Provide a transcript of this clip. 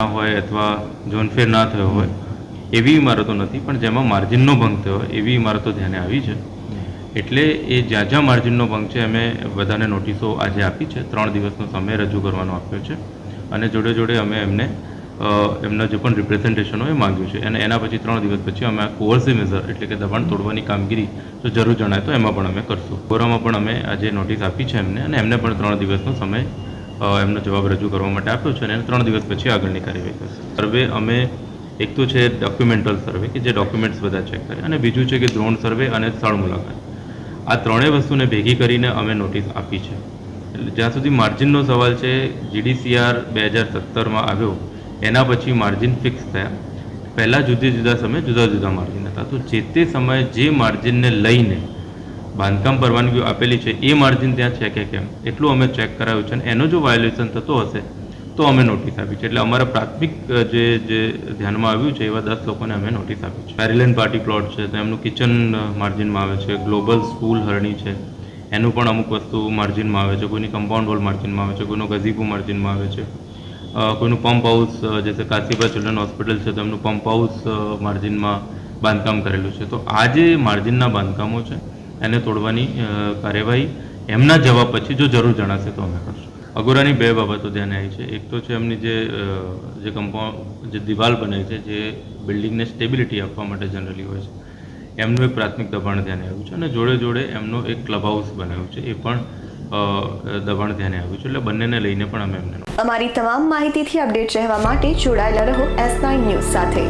હોય અથવા જોનફેર ના થયો હોય, એવી ઇમારતો નથી, પણ જેમાં માર્જિનનો ભંગ થયો હોય, એવી ઇમારતો ધ્યાને આવી છે. એટલે એ જ્યાં જ્યાં માર્જિનનો ભંગ છે, અમે બધાને નોટિસો આજે આપી છે. ત્રણ દિવસનો સમય રજૂ કરવાનો આપ્યો છે. અને જોડે જોડે અમે એમને એમના જે પણ રિપ્રેઝન્ટેશન હોય એ માંગ્યું છે. અને એના પછી ત્રણ દિવસ પછી અમે આ કોર્સિવ મેઝર એટલે કે દબાણ તોડવાની કામગીરી જો જરૂર જણાય તો એમાં પણ અમે કરશું. ગોરામાં પણ અમે આજે નોટિસ આપી છે એમને, અને એમને પણ ત્રણ દિવસનો સમય એમનો જવાબ રજૂ કરવા માટે આપ્યો છે અને એને ત્રણ દિવસ પછી આગળની કાર્યવાહી કરશે. સર્વે અમે, એક તો છે ડોક્યુમેન્ટલ સર્વે કે જે ડોક્યુમેન્ટ્સ બધા ચેક કરે. અને બીજું છે કે દ્રોણ સર્વે અને સ્થળ મુલાકાત. આ ત્રણેય વસ્તુને ભેગી કરીને અમે નોટિસ આપી છે. એટલે જ્યાં સુધી માર્જિનનો સવાલ છે જીડીસીઆર બે હજાર સત્તરમાં આવ્યો, એના પછી માર્જિન ફિક્સ થયા. પહેલાં જુદા જુદા સમયે જુદા જુદા માર્જિન હતા. તો જે તે સમયે જે માર્જિનને લઈને બાંધકામ પરવાનગીઓ આપેલી છે એ માર્જિન ત્યાં છે કે કેમ? એટલું અમે ચેક કરાયું છે અને એનો જો વાયોલેશન થતો હશે તો અમે નોટિસ આપી છે. એટલે અમારા પ્રાથમિક જે જે ધ્યાનમાં આવ્યું છે એવા દસ લોકોને અમે નોટિસ આપી છે. પેરીલેન પાર્ટી પ્લોટ છે તો એમનું કિચન માર્જિનમાં આવે છે. ગ્લોબલ સ્કૂલ હરણી છે. એનું પણ અમુક વસ્તુ માર્જિનમાં આવે છે. કોઈની કમ્પાઉન્ડ વોલ માર્જિનમાં આવે છે કોઈનો ગઝીબો માર્જિનમાં આવે છે. કોઈનું પંપ હાઉસ અ, જે છે કાશીબા ચિલ્ડ્રન હોસ્પિટલ છે તો એમનું પંપ હાઉસ માર્જિનમાં બાંધકામ કરેલું છે. તો આ જે માર્જિનના બાંધકામો છે એને તોડવાની કાર્યવાહી એમના જવાબ પછી જો જરૂર જણાશે તો અમે કરશું. અગોરાની બે બાબતો ધ્યાને આવી છે. એક તો છે એમની જે જે કમ્પાઉન્ડ જે દિવાલ બને છે, જે બિલ્ડિંગને સ્ટેબિલિટી આપવા માટે જનરલી હોય છે. એમનું એક પ્રાથમિક દબાણ ધ્યાને આવ્યું છે અને જોડે જોડે એમનો એક ક્લબ હાઉસ બનાવ્યું છે. એ પણ દબાણ ધ્યાને આવ્યું છે. એટલે બંનેને લઈને પણ અમે એમને અમારી તમામ માહિતીથી અપડેટ રહેવા માટે જોડાયેલા રહો એસ નાઇન ન્યૂઝ સાથે.